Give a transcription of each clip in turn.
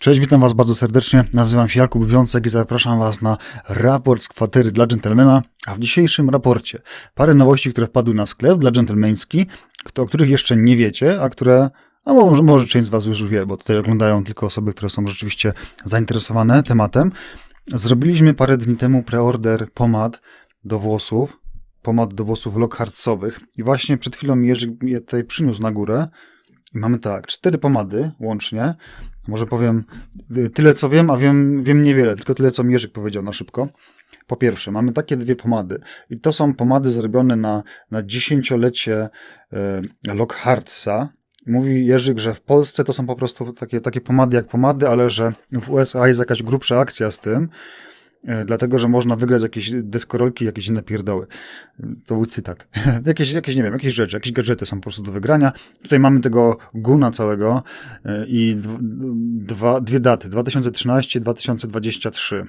Cześć, witam Was bardzo serdecznie. Nazywam się Jakub Wiącek i zapraszam Was na raport z kwatery dla dżentelmena. A w dzisiejszym raporcie parę nowości, które wpadły na sklep dla dżentelmeński, o których jeszcze nie wiecie, a które, a może, może część z Was już wie, bo tutaj oglądają tylko osoby, które są rzeczywiście zainteresowane tematem. Zrobiliśmy parę dni temu preorder pomad do włosów, pomad do włosów lockhartsowych i właśnie przed chwilą Jerzy je tutaj przyniósł na górę. I mamy tak, cztery pomady łącznie. Może powiem y, tyle, co wiem, a wiem, wiem niewiele, tylko tyle, co mi Jerzyk powiedział na szybko. Po pierwsze, mamy takie dwie pomady. I to są pomady zrobione na, na dziesięciolecie e, Lockhartsa. Mówi Jerzyk, że w Polsce to są po prostu takie, takie pomady jak pomady, ale że w USA jest jakaś grubsza akcja z tym, dlatego że można wygrać jakieś deskorolki, jakieś inne pierdoły. To był cytat. jakieś, jakieś, nie wiem, jakieś rzeczy, jakieś gadżety są po prostu do wygrania. Tutaj mamy tego guna całego e, i dw- dwa, dwie daty, 2013-2023.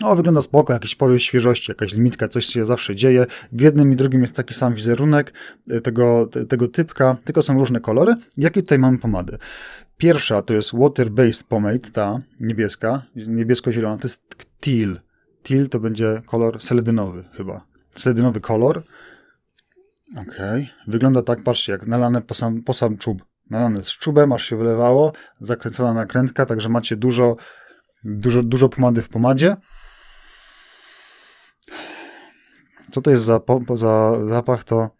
No, wygląda spoko, jakiś powiew świeżości, jakaś limitka, coś się zawsze dzieje. W jednym i drugim jest taki sam wizerunek e, tego, te, tego typka, tylko są różne kolory. Jakie tutaj mamy pomady? Pierwsza to jest Water-Based Pomade, ta niebieska, niebiesko-zielona, to jest teal. Teal to będzie kolor seledynowy chyba. Seledynowy kolor. Okej. Wygląda tak, patrzcie, jak nalane po sam, po sam czub. Nalane z czubem, aż się wylewało, zakręcona nakrętka, także macie dużo, dużo, dużo pomady w pomadzie. Co to jest za, po- za zapach, to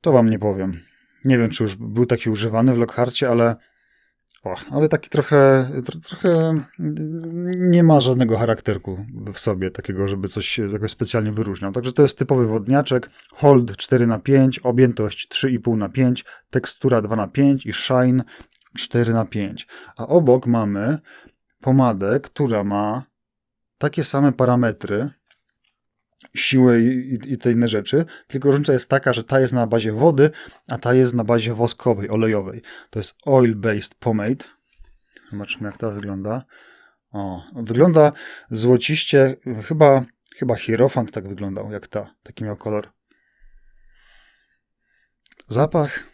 to wam nie powiem. Nie wiem, czy już był taki używany w Lockharcie, ale o, ale taki trochę, tro, trochę nie ma żadnego charakterku w sobie, takiego, żeby coś jakoś specjalnie wyróżniał. Także to jest typowy wodniaczek, hold 4 na 5 objętość 3,5 na 5 tekstura 2 na 5 i shine 4 na 5 A obok mamy pomadę, która ma takie same parametry, siły i, i- te inne rzeczy, tylko różnica jest taka, że ta jest na bazie wody, a ta jest na bazie woskowej, olejowej. To jest oil-based pomade. Zobaczmy, jak ta wygląda. O, wygląda złociście, chyba, chyba hierofant tak wyglądał, jak ta, taki miał kolor. Zapach.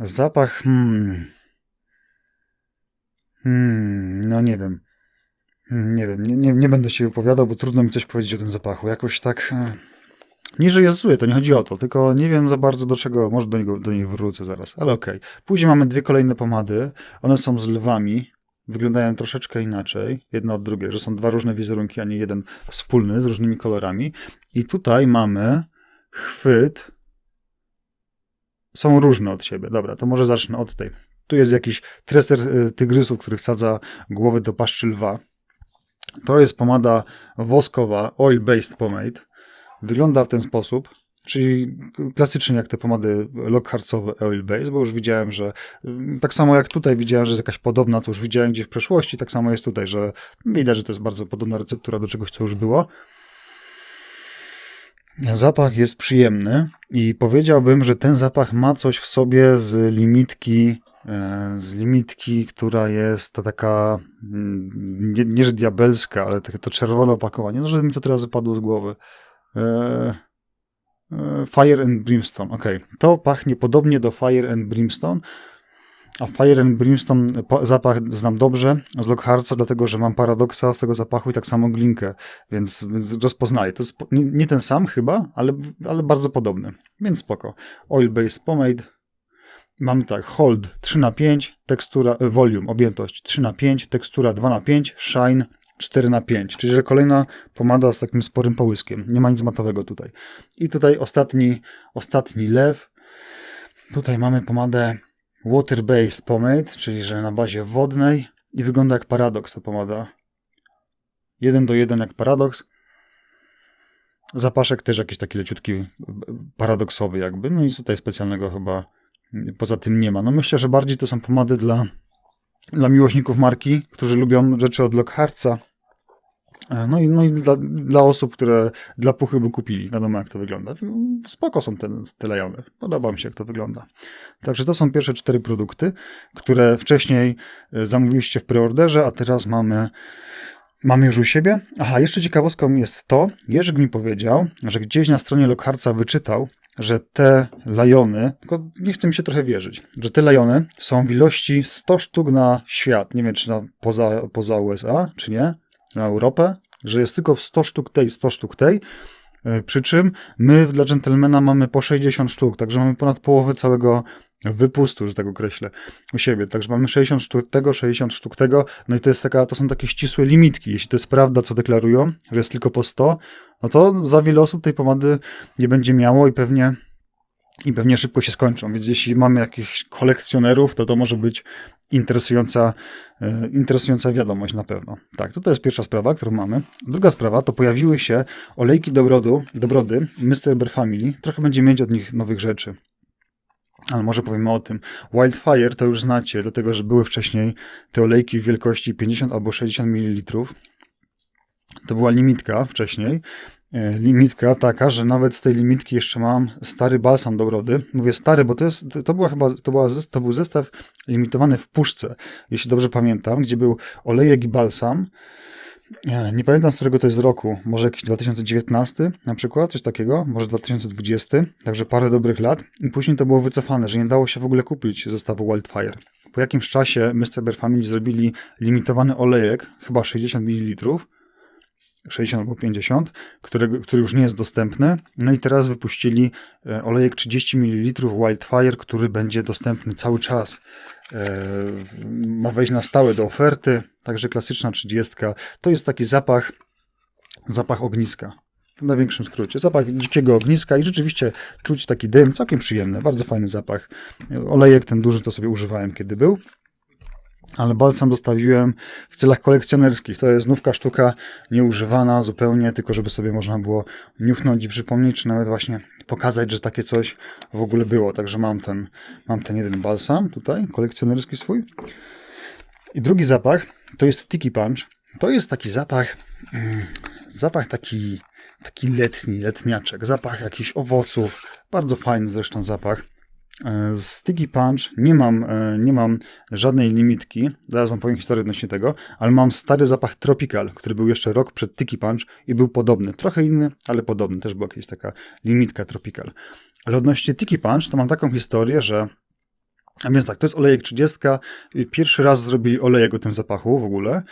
Zapach, hmm. Hmm, no nie wiem. Hmm, Nie wiem, nie, nie, nie będę się wypowiadał, bo trudno mi coś powiedzieć o tym zapachu. Jakoś tak. e, Nie, że jest zły, to nie chodzi o to, tylko nie wiem za bardzo do czego, może do, niego, do nich wrócę zaraz, ale okej. Później mamy dwie kolejne pomady, one są z lwami, wyglądają troszeczkę inaczej, jedna od drugiej, że są dwa różne wizerunki, a nie jeden wspólny z różnymi kolorami. I tutaj mamy chwyt. Są różne od siebie. Dobra, to może zacznę od tej. Tu jest jakiś treser y, tygrysów, który wsadza głowę do paszczy lwa. To jest pomada woskowa, oil-based pomade. Wygląda w ten sposób, czyli klasycznie jak te pomady Lockhartsowe oil-based, bo już widziałem, że y, tak samo jak tutaj widziałem, że jest jakaś podobna, co już widziałem gdzieś w przeszłości, tak samo jest tutaj, że widać, że to jest bardzo podobna receptura do czegoś, co już było. Zapach jest przyjemny i powiedziałbym, że ten zapach ma coś w sobie z limitki, z limitki, która jest to taka, mm, nie, nie że diabelska, ale takie to czerwone opakowanie, no żeby mi to teraz wypadło z głowy. E, e, Fire and Brimstone, okej. To pachnie podobnie do Fire and Brimstone, a Fire and Brimstone zapach znam dobrze z Lockhartsa, dlatego że mam paradoksa z tego zapachu i tak samo glinkę, więc, więc rozpoznaję. To jest nie, nie ten sam chyba, ale, ale bardzo podobny, więc spoko. Oil Based Pomade. Mamy tak, hold 3 na 5 tekstura, e, volume, objętość 3 na 5 tekstura 2 na 5 shine 4 na 5 czyli że kolejna pomada z takim sporym połyskiem. Nie ma nic matowego tutaj. I tutaj ostatni, ostatni lew. Tutaj mamy pomadę Water-Based Pomade, czyli że na bazie wodnej i wygląda jak paradoks ta pomada. Jeden do jeden jak paradoks. Zapaszek też jakiś taki leciutki, b- paradoksowy jakby. No i tutaj specjalnego chyba poza tym nie ma. No myślę, że bardziej to są pomady dla, dla miłośników marki, którzy lubią rzeczy od Lockhartsa. E, No i, no i dla, dla osób, które dla puchy by kupili. Wiadomo, jak to wygląda. Spoko są te, te. Podoba mi się, jak to wygląda. Także to są pierwsze cztery produkty, które wcześniej e, zamówiliście w preorderze, a teraz mamy, mamy już u siebie. Aha, jeszcze ciekawostką jest to, Jerzyk mi powiedział, że gdzieś na stronie Lockhartsa wyczytał, że te lajony, tylko nie chce mi się trochę wierzyć, że te lajony są w ilości 100 sztuk na świat. Nie wiem, czy na, poza, poza USA, czy nie, na Europę, że jest tylko 100 sztuk tej, 100 sztuk tej. E, Przy czym my dla dżentelmena mamy po 60 sztuk, także mamy ponad połowę całego wypustu, że tak określę, u siebie. Także mamy 60 sztuk tego, 60 sztuk tego, no i to jest taka, to są takie ścisłe limitki. Jeśli to jest prawda, co deklarują, że jest tylko po 100, no to za wiele osób tej pomady nie będzie miało i pewnie i pewnie szybko się skończą. Więc jeśli mamy jakichś kolekcjonerów, to to może być interesująca, e, interesująca wiadomość na pewno. Tak, to to jest pierwsza sprawa, którą mamy. Druga sprawa to pojawiły się olejki dobrodu, dobrody Mr. Bear Family. Trochę będziemy mieć od nich nowych rzeczy. Ale może powiemy o tym. Wildfire to już znacie, dlatego że były wcześniej te olejki w wielkości 50 albo 60 ml. To była limitka wcześniej. E, Limitka taka, że nawet z tej limitki jeszcze mam stary balsam do brody. Mówię stary, bo to, jest, to, była chyba, to, była, to był zestaw limitowany w puszce, jeśli dobrze pamiętam, gdzie był olejek i balsam. Nie pamiętam z którego to jest roku, może jakiś 2019 na przykład, coś takiego, może 2020, także parę dobrych lat. I później to było wycofane, że nie dało się w ogóle kupić zestawu Wildfire. Po jakimś czasie Mr. Family zrobili limitowany olejek, chyba 60 ml, 60 albo 50, którego, który już nie jest dostępny. No i teraz wypuścili e, olejek 30 ml Wildfire, który będzie dostępny cały czas. E, Ma wejść na stałe do oferty, także klasyczna 30. To jest taki zapach, zapach ogniska. W największym skrócie. Zapach dzikiego ogniska i rzeczywiście czuć taki dym, całkiem przyjemny, bardzo fajny zapach. Olejek ten duży to sobie używałem, kiedy był ale balsam dostawiłem w celach kolekcjonerskich. To jest nówka sztuka nieużywana zupełnie, tylko żeby sobie można było niuchnąć i przypomnieć, czy nawet właśnie pokazać, że takie coś w ogóle było. Także mam ten, mam ten jeden balsam tutaj, kolekcjonerski swój. I drugi zapach to jest Tiki Punch. To jest taki zapach, mm, zapach taki, taki letni, letniaczek, zapach jakichś owoców. Bardzo fajny zresztą zapach. E, Z Sticky Punch nie mam, e, nie mam żadnej limitki, zaraz wam powiem historię odnośnie tego, ale mam stary zapach Tropical, który był jeszcze rok przed Tiki Punch i był podobny. Trochę inny, ale podobny. Też była jakaś taka limitka Tropical. Ale odnośnie Tiki Punch to mam taką historię, że a więc tak, to jest olejek 30. Pierwszy raz zrobili olejek o tym zapachu w ogóle,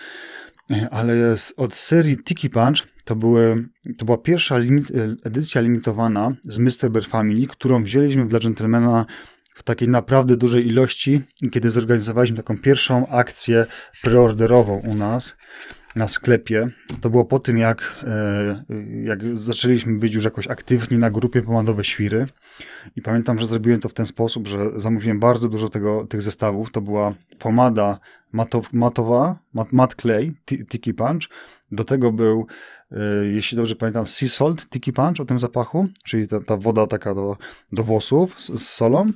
ale od serii Tiki Punch to, były, to była pierwsza limit, edycja limitowana z Mr. Bear Family, którą wzięliśmy dla Gentlemana w takiej naprawdę dużej ilości, kiedy zorganizowaliśmy taką pierwszą akcję preorderową u nas na sklepie. To było po tym, jak, e, jak zaczęliśmy być już jakoś aktywni na grupie Pomadowe Świry. I pamiętam, że zrobiłem to w ten sposób, że zamówiłem bardzo dużo tego, tych zestawów. To była pomada matow, matowa, mat, mat clay, ti- tiki punch. Do tego był, e, jeśli dobrze pamiętam, sea salt tiki punch o tym zapachu, czyli ta, ta woda taka do, do włosów z, z solą.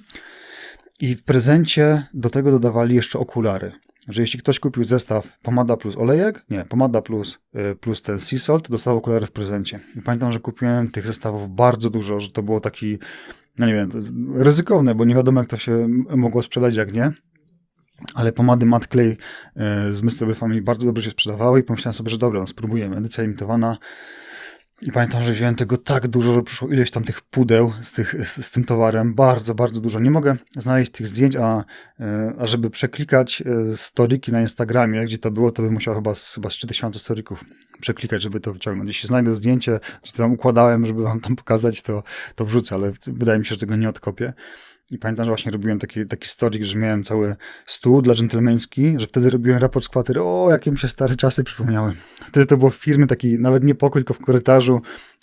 I w prezencie do tego dodawali jeszcze okulary. Że jeśli ktoś kupił zestaw pomada plus olejek, nie, pomada plus, y, plus ten sea salt, dostał okulary w prezencie. I pamiętam, że kupiłem tych zestawów bardzo dużo, że to było taki, no nie wiem, ryzykowne, bo nie wiadomo jak to się mogło sprzedać, jak nie. Ale pomady Matte Clay y, z Mr. Bear Family bardzo dobrze się sprzedawały i pomyślałem sobie, że dobra, no spróbujemy. Edycja limitowana. I pamiętam, że wziąłem tego tak dużo, że przyszło ileś tam tych pudeł z, tych, z, z tym towarem. Bardzo, bardzo dużo. Nie mogę znaleźć tych zdjęć, a, e, a żeby przeklikać e, storyki na Instagramie, gdzie to było, to bym musiał chyba z, chyba z 3000 storyków przeklikać, żeby to wyciągnąć. Jeśli znajdę zdjęcie, to tam układałem, żeby wam tam pokazać, to, to wrzucę, ale wydaje mi się, że tego nie odkopię. I pamiętam, że właśnie robiłem taki, taki storik, że miałem cały stół dla dżentelmeński, że wtedy robiłem raport z kwatery. O, jakie mi się stare czasy przypomniały. Wtedy to było w firmie taki, nawet nie pokój, tylko w korytarzu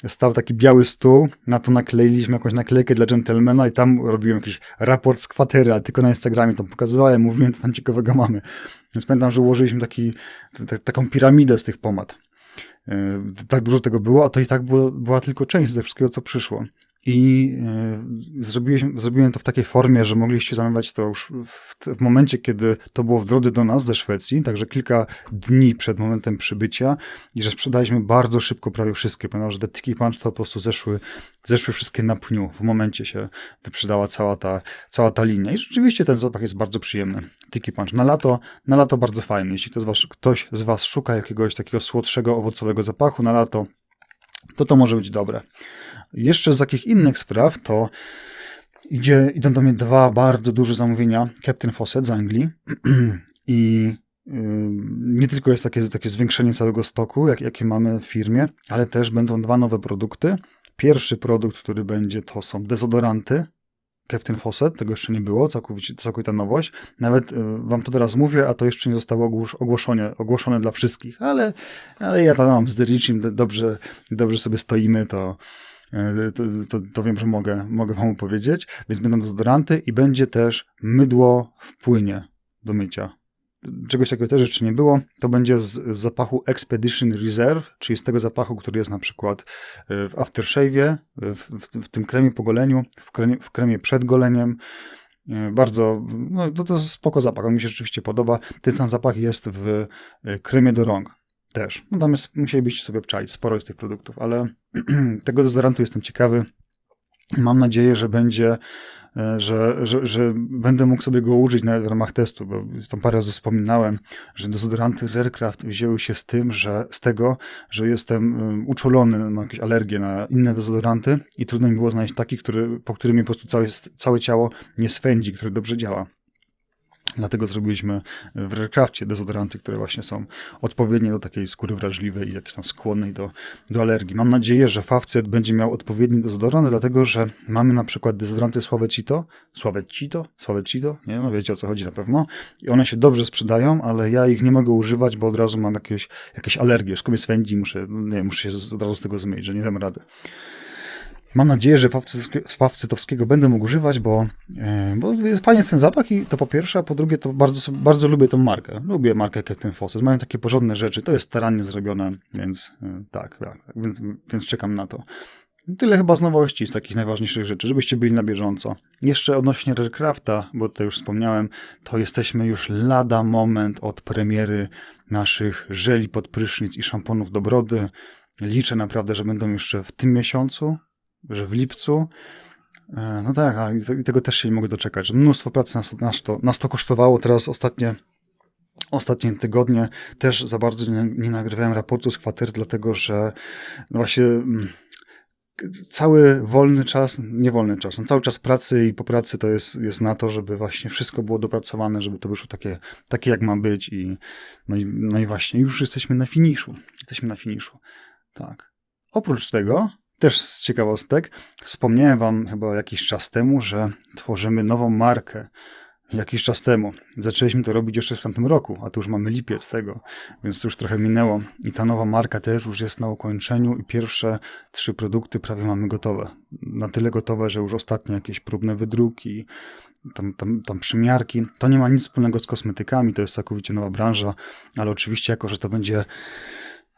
stał taki biały stół, na to nakleiliśmy jakąś naklejkę dla dżentelmena i tam robiłem jakiś raport z kwatery, ale tylko na Instagramie tam pokazywałem, mówiłem, co tam ciekawego mamy. Więc pamiętam, że ułożyliśmy taki, taką piramidę z tych pomad. Yy, Tak dużo tego było, a to i tak było, była tylko część ze wszystkiego, co przyszło. I yy, zrobiłem, zrobiłem to w takiej formie, że mogliście zamawiać to już w, w momencie, kiedy to było w drodze do nas ze Szwecji, także kilka dni przed momentem przybycia i że sprzedaliśmy bardzo szybko prawie wszystkie, ponieważ te Tiki Punch to po prostu zeszły, zeszły wszystkie na pniu. W momencie się wyprzedała cała ta, cała ta linia. I rzeczywiście ten zapach jest bardzo przyjemny. Tiki Punch. Na lato, na lato bardzo fajny. Jeśli z was, ktoś z was szuka jakiegoś takiego słodszego, owocowego zapachu na lato, to to może być dobre. Jeszcze z takich innych spraw to idzie, idą do mnie dwa bardzo duże zamówienia Captain Fawcett z Anglii i yy, nie tylko jest takie, takie zwiększenie całego stoku, jak, jakie mamy w firmie, ale też będą dwa nowe produkty. Pierwszy produkt, który będzie, to są dezodoranty Captain Fawcett, tego jeszcze nie było, całkowicie, całkowita nowość. Nawet y, wam to teraz mówię, a to jeszcze nie zostało ogłos- ogłoszone, ogłoszone dla wszystkich, ale, ale ja tam mam z Derichim, dobrze, dobrze sobie stoimy, to, y, to, to, to wiem, że mogę, mogę wam powiedzieć. Więc będą dezodoranty i będzie też mydło w płynie do mycia. Czegoś takiego też jeszcze nie było. To będzie z, zapachu Expedition Reserve, czyli z tego zapachu, który jest na przykład y, w aftershave'ie, w, w, w tym kremie po goleniu, w kremie, w kremie przed goleniem. Y, Bardzo, no to, to spoko zapach, on mi się rzeczywiście podoba. Ten sam zapach jest w kremie do rąk też. No tam jest, musielibyście sobie wczaić, sporo jest tych produktów, ale tego dezodorantu jestem ciekawy. Mam nadzieję, że będzie, e, że, że, że będę mógł sobie go użyć nawet w ramach testu, bo tam parę razy wspominałem, że dezodoranty Rarecraft wzięły się z tym, że z tego, że jestem um, uczulony, mam jakieś alergie na inne dezodoranty i trudno mi było znaleźć taki, który, po którym mi po prostu całe, całe ciało nie swędzi, który dobrze działa. Dlatego zrobiliśmy w Rarecraftie dezodoranty, które właśnie są odpowiednie do takiej skóry wrażliwej i jakiejś tam skłonnej do, do alergii. Mam nadzieję, że Fawcet będzie miał odpowiedni dezodorant, dlatego że mamy na przykład dezodoranty Suavecito, Suavecito, Suavecito, nie no wiecie o co chodzi na pewno i one się dobrze sprzedają, ale ja ich nie mogę używać, bo od razu mam jakieś, jakieś alergie, wszystko mnie swędzi, muszę, nie, muszę się od razu z tego zmyć, że nie dam rady. Mam nadzieję, że Fawcytowskiego będę mógł używać, bo, e, bo jest fajnie jest ten zapach i to po pierwsze, a po drugie to bardzo, bardzo lubię tą markę. Lubię markę Captain Fawcett. Mają takie porządne rzeczy. To jest starannie zrobione, więc e, tak, tak więc, więc czekam na to. Tyle chyba z nowości, z takich najważniejszych rzeczy, żebyście byli na bieżąco. Jeszcze odnośnie Rarecrafta, bo to już wspomniałem, to jesteśmy już lada moment od premiery naszych żeli pod prysznic i szamponów do brody. Liczę naprawdę, że będą jeszcze w tym miesiącu, że w lipcu. E, No tak, tak, i tego też się nie mogę doczekać, że mnóstwo pracy nas, nas, to, nas to kosztowało. Teraz ostatnie, ostatnie tygodnie też za bardzo nie, nie nagrywałem raportu z kwatery, dlatego że no właśnie mm, cały wolny czas, nie wolny czas, no cały czas pracy i po pracy to jest, jest na to, żeby właśnie wszystko było dopracowane, żeby to wyszło takie, takie jak ma być i no, i no i właśnie już jesteśmy na finiszu. Jesteśmy na finiszu. Tak. Oprócz tego też z ciekawostek, wspomniałem wam chyba jakiś czas temu, że tworzymy nową markę. Jakiś czas temu. Zaczęliśmy to robić jeszcze w tamtym roku, a tu już mamy lipiec tego, więc to już trochę minęło. I ta nowa marka też już jest na ukończeniu i pierwsze trzy produkty prawie mamy gotowe. Na tyle gotowe, że już ostatnie jakieś próbne wydruki, tam, tam, tam przymiarki. To nie ma nic wspólnego z kosmetykami, to jest całkowicie nowa branża, ale oczywiście jako, że to będzie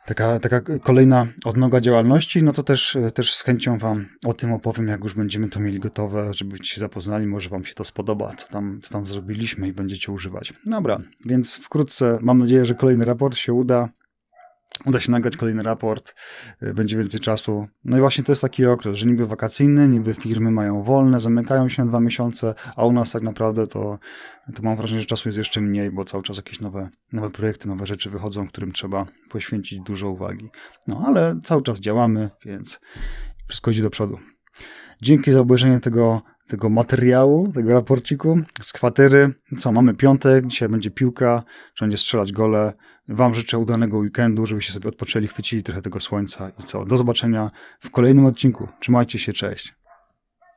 taka, taka kolejna odnoga działalności, no to też, też z chęcią Wam o tym opowiem, jak już będziemy to mieli gotowe, żebyście się zapoznali, może Wam się to spodoba, co tam, co tam zrobiliśmy i będziecie używać. Dobra, więc wkrótce mam nadzieję, że kolejny raport się uda. Uda się nagrać kolejny raport, y, będzie więcej czasu. No i właśnie to jest taki okres, że niby wakacyjny, niby firmy mają wolne, zamykają się na dwa miesiące, a u nas tak naprawdę to, to mam wrażenie, że czasu jest jeszcze mniej, bo cały czas jakieś nowe, nowe projekty, nowe rzeczy wychodzą, którym trzeba poświęcić dużo uwagi. No ale cały czas działamy, więc wszystko idzie do przodu. Dzięki za obejrzenie tego, tego materiału, tego raporciku z kwatery. Co, mamy piątek, dzisiaj będzie piłka, trzeba będzie strzelać gole. Wam życzę udanego weekendu, żebyście sobie odpoczęli, chwycili trochę tego słońca i co. Do zobaczenia w kolejnym odcinku. Trzymajcie się, cześć.